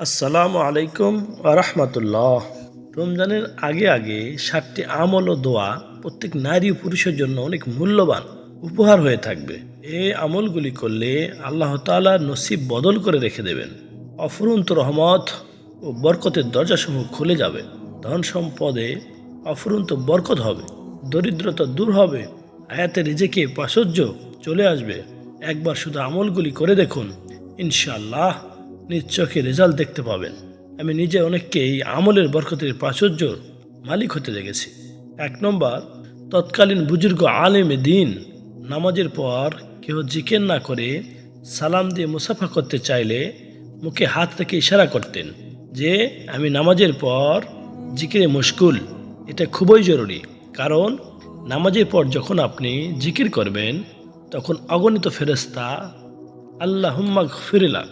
আসসালামু আলাইকুম রহমতুল্লাহ। রমজানের আগে আগে সাতটি আমল ও দোয়া প্রত্যেক নারী ও পুরুষের জন্য অনেক মূল্যবান উপহার হয়ে থাকবে। এই আমলগুলি করলে আল্লাহ তাআলা নসিব বদল করে রেখে দেবেন। অফুরন্ত রহমত ও বরকতের দরজাসমূহ খুলে যাবে। ধন সম্পদে অফুরন্ত বরকত হবে। দরিদ্রতা দূর হবে। আয়াতে নিজেকে প্রাচুর্য চলে আসবে। একবার শুধু আমলগুলি করে দেখুন। ইনশাআল্লাহ নিজ চোখে রেজাল্ট দেখতে পাবেন। আমি নিজে অনেককে এই আমলের বরকতের প্রাচুর্য মালিক হতে দেখেছি। এক নম্বর, তৎকালীন বুজুর্গ আলেম দিন নামাজের পর কেউ জিকের না করে সালাম দিয়ে মুসাফা করতে চাইলে মুখে হাত রেখে ইশারা করতেন যে, আমি নামাজের পর জিকিরে মুশকুল। এটা খুবই জরুরি। কারণ নামাজের পর যখন আপনি জিকির করবেন, তখন অগণিত ফেরেস্তা আল্লাহ হুম্মা ফিরিলা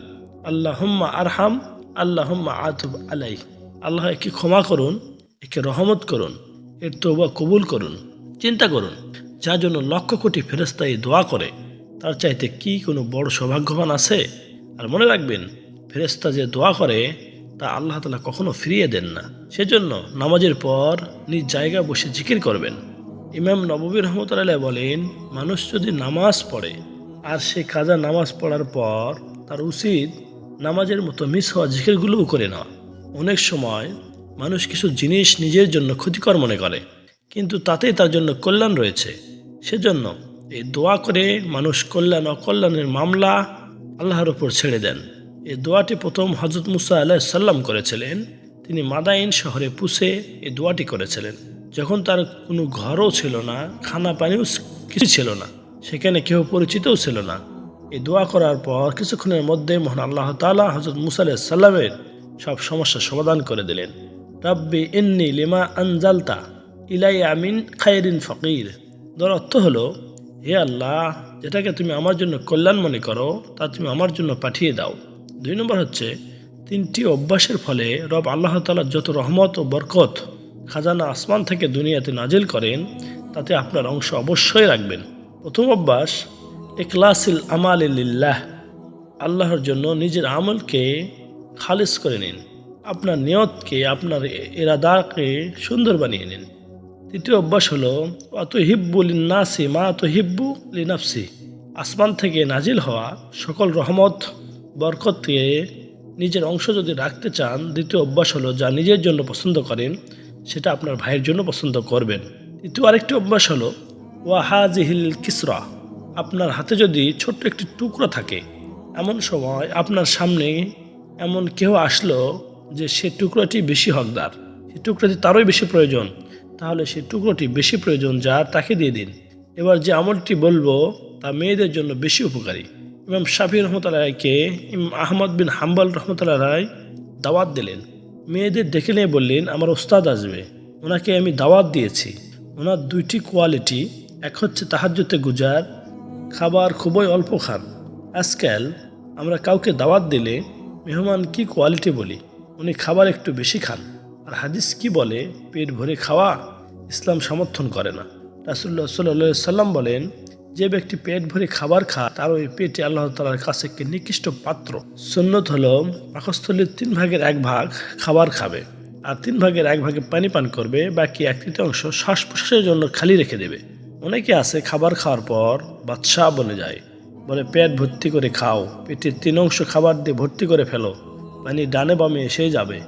আল্লাহ হুম্মা আরহাম আল্লাহ আতুব আলাই আল্লাহ একে ক্ষমা করুন, একে রহমত করুন, এর তৌবা কবুল করুন, চিন্তা করুন। যার জন্য লক্ষ কোটি ফেরেস্তা দোয়া করে, তার চাইতে কি কোনো বড় সৌভাগ্যবান আছে? আর মনে রাখবেন ফেরেস্তা যে দোয়া করে, তা আল্লাহ তালা কখনো ফিরিয়ে দেন না। সেজন্য নামাজের পর নিজ জায়গায় বসে জিকির করবেন। ইমাম নববী রহমতুল্লাহ বলেন, মানুষ যদি নামাজ পড়ে, আর সে কাজা নামাজ পড়ার পর তার উচিত নামাজের মতো মিস হওয়া জিকিরগুলোও করে নেওয়া অনেক সময় মানুষ কিছু জিনিস নিজের জন্য ক্ষতিকর মনে করে, কিন্তু তাতেই তার জন্য কল্যাণ রয়েছে। সেজন্য এই দোয়া করে মানুষ কল্যাণ, অকল্যাণের মামলা আল্লাহর ওপর ছেড়ে দেন। এই দোয়াটি প্রথম হজরত মুসা আলাহ সাল্লাম করেছিলেন। তিনি মাদাইন শহরে পুষে এই দোয়াটি করেছিলেন। যখন তার কোনো ঘরও ছিল না, খানা পানিও কিছু ছিল না, সেখানে কেউ পরিচিতও ছিল না। এই দোয়া করার পর কিছুক্ষণের মধ্যে মহান আল্লাহ তালা হজরত মুসা আলাহ সাল্লামের সব সমস্যার সমাধান করে দিলেন। রাব্বি ইন্নি লিমা আনজালতা ইলাই আমিন খায়রিন ফকির। দর অর্থ হলো, হে আল্লাহ, যেটাকে তুমি আমার জন্য কল্যাণ মনে করো, তা তুমি আমার জন্য পাঠিয়ে দাও। দুই নম্বর হচ্ছে, তিনটি অভ্যাসের ফলে রব আল্লাহ তালার যত রহমত ও বরকত খাজানা আসমান থেকে দুনিয়াতে নাজিল করেন, তাতে আপনার অংশ অবশ্যই রাখবেন। প্রথম অভ্যাস এখলাসিল আমাল লিল্লাহ। আল্লাহর জন্য নিজের আমলকে খালিস করে নিন। আপনার নিয়তকে, আপনার এরাদাকে সুন্দর বানিয়ে নিন। তৃতীয় অভ্যাস হলো অত হিব্বুল নাসি মা তো হিব্বু লিনাফসি। আসমান থেকে নাজিল হওয়া সকল রহমত, বরকতকে নিজের অংশ যদি রাখতে চান, দ্বিতীয় অভ্যাস হলো, যা নিজের জন্য পছন্দ করেন, সেটা আপনার ভাইয়ের জন্য পছন্দ করবেন। তৃতীয় আরেকটি অভ্যাস হলো, ওয়াহাজিহিল কিসরা। আপনার হাতে যদি ছোট্ট একটি টুকরো থাকে, এমন সময় আপনার সামনে এমন কেউ আসলো যে সে টুকরোটি বেশি হকদার। সেই টুকরোটি তারই বেশি প্রয়োজন। তাহলে সে টুকরোটি বেশি প্রয়োজন যা তাকে দিয়ে দিন। এবার যে আমলটি বলব, তা মেয়েদের জন্য বেশি উপকারী। ইমাম শাফি রহমতুল্লাহকে ইমাম আহমদ বিন হাম্বল রহমতুল্লাহ রায় দাওয়াত দিলেন। মেয়েদের ডেকে নিয়ে বললেন, আমার ওস্তাদ আসবে। ওনাকে আমি দাওয়াত দিয়েছি। ওনার দুইটি কোয়ালিটি, এক হচ্ছে তাহাজ্যতে গুজার খাবার খুবই অল্প খান। আজকাল আমরা কাউকে দাওয়াত দিলে মেহমান কি কোয়ালিটি বলি? উনি খাবার একটু বেশি খান। আর হাদিস কি বলে? পেট ভরে খাওয়া ইসলাম সমর্থন করে না। রাসুল্লাহ সাল্লাহ সাল্লাম বলেন, যে ব্যক্তি পেট ভরে খাবার খায়, তার ওই পেটে আল্লাহ তালার কাছে একটি নিকৃষ্ট পাত্র। সুন্নত হল পাকস্থলীর তিন ভাগের এক ভাগ খাবার খাবে, আর তিন ভাগের এক ভাগে পানি পান করবে, বাকি এক তৃতীয়াংশ শ্বাস প্রশ্বাসের জন্য খালি রেখে দেবে। অনেকে আছে খাবার খাওয়ার পর বাদশাহ বলে যায়। বলে, পেট ভর্তি করে খাও, পেটের তিন অংশ খাবার দিয়ে ভর্তি করে ফেলো। পানি ডানে বামে এসে যাবে।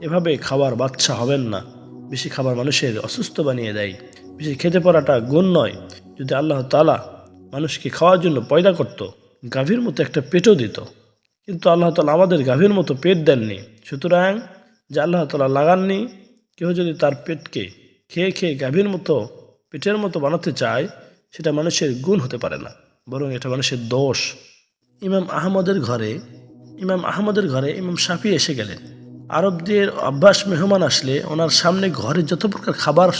এভাবে খাবার বাচ্চা হবেন না। বেশি খাবার মানুষের অসুস্থ বানিয়ে দেয়। বেশি খেতে পারাটা গুণ নয়। যদি আল্লাহ তালা মানুষকে খাওয়ার জন্য পয়দা করত, গাভীর মতো একটা পেটও দিত। কিন্তু আল্লাহ তালা আমাদের গাভীর মতো পেট দেননি। সুতরাং যে আল্লাহ তালা লাগাননি, কেউ যদি তার পেটকে খেয়ে খেয়ে গাভীর মতো পেটের মতো বানাতে চায়, সেটা মানুষের গুণ হতে পারে না, বরং এটা মানুষের দোষ। ইমাম আহমদের ঘরে, ইমাম আহমদের ঘরে ইমাম শাফি এসে গেলেন। আরবদের অভ্যাস মেহমান আসলে ওনার সামনে ঘরে যত প্রকার খাবার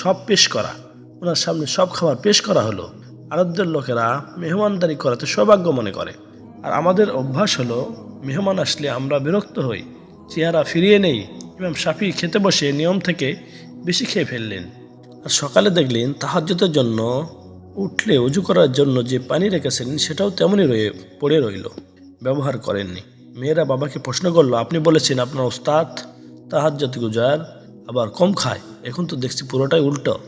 সব পেশ করা, ওনার সামনে সব খাবার পেশ করা হলো। আরবদের লোকেরা মেহমানদারি করাতে সৌভাগ্য মনে করে। আর আমাদের অভ্যাস হলো, মেহমান আসলে আমরা বিরক্ত হই, চেহারা ফিরিয়ে নেই, ইমাম শাফি খেতে বসে নিয়ম থেকে বেশি খেয়ে ফেললেন। আর সকালে দেখলেন তাহাজ্যতের জন্য উঠলে উজু করার জন্য যে পানি রেখেছিলেন সেটাও তেমনই রয়ে পড়ে রইল। ব্যবহার করেননি। মেয়েরা বাবাকে প্রশ্ন করল, আপনি বলেছেন আপনার ওস্তাদ তাহাজ্জত গুজার আবার কম খায়। এখন তো দেখছি পুরোটাই উল্টো।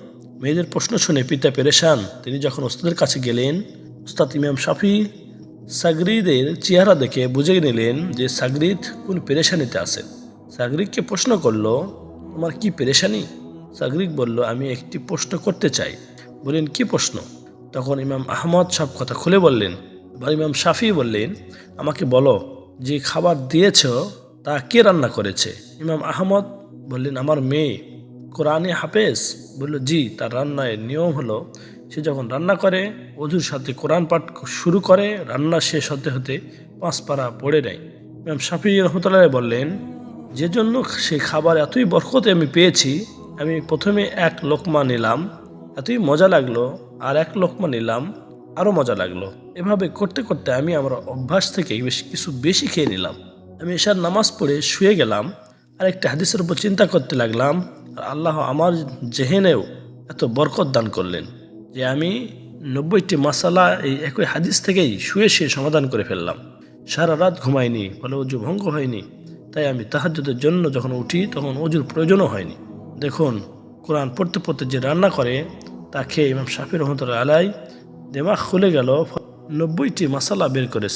মেয়েদের প্রশ্ন শুনে পিতা পেরেশান, তিনি যখন ওস্তাদের কাছে গেলেন, ওস্তাদ ইমাম শাফি সাগরিদের চেহারা দেখে বুঝে নিলেন যে সাগরিদ কোন পেরেশানিতে আছে। সাগরিককে প্রশ্ন করল, তোমার কি পেরেশানি? সাগরিক বলল, আমি একটি প্রশ্ন করতে চাই। বললেন কি প্রশ্ন? তখন ইমাম আহমদ সব কথা খুলে বললেন। এবার ইমাম শাফি বললেন, আমাকে বলো, যে খাবার দিয়েছ, তা কে রান্না করেছে? ইমাম আহমদ বললেন, আমার মেয়ে। কোরআনে হাফেজ বলল, জি, তার রান্নায় নিয়ম হলো, সে যখন রান্না করে, অজুর সাথে কোরআন পাঠ শুরু করে, রান্না শেষ হতে হতে পাঁচ পাড়া পড়ে নেয়। ইমাম শাফি রহমতুল্লাহ বললেন, যে জন্য সেই খাবার এতই বরকতে আমি পেয়েছি আমি প্রথমে এক লোকমা নিলাম, এতই মজা লাগল, আর এক লোকমা নিলাম আরও মজা লাগল। এভাবে করতে করতে আমি আমার অভ্যাস থেকে বেশ কিছু বেশি খেয়ে নিলাম। আমি এশার নামাজ পড়ে শুয়ে গেলাম, আর একটা হাদিসের উপর চিন্তা করতে লাগলাম, আর আল্লাহ আমার জেহেনেও এত বরকত দান করলেন যে আমি নব্বইটি মশালা এই একই হাদিস থেকেই শুয়ে শুয়ে সমাধান করে ফেললাম। সারা রাত ঘুমাইনি ফলে অজু ভঙ্গ হয়নি, তাই আমি তাহাজ্জুদের জন্য যখন উঠি তখন অজুর প্রয়োজনও হয়নি। দেখুন, কোরআন পড়তে পড়তে যে রান্না করে, তাকে ইমাম শাফি রহমতুল্লাহ আলাই দেমাগ খুলে গেল, নব্বইটি মশালা বের করেছে।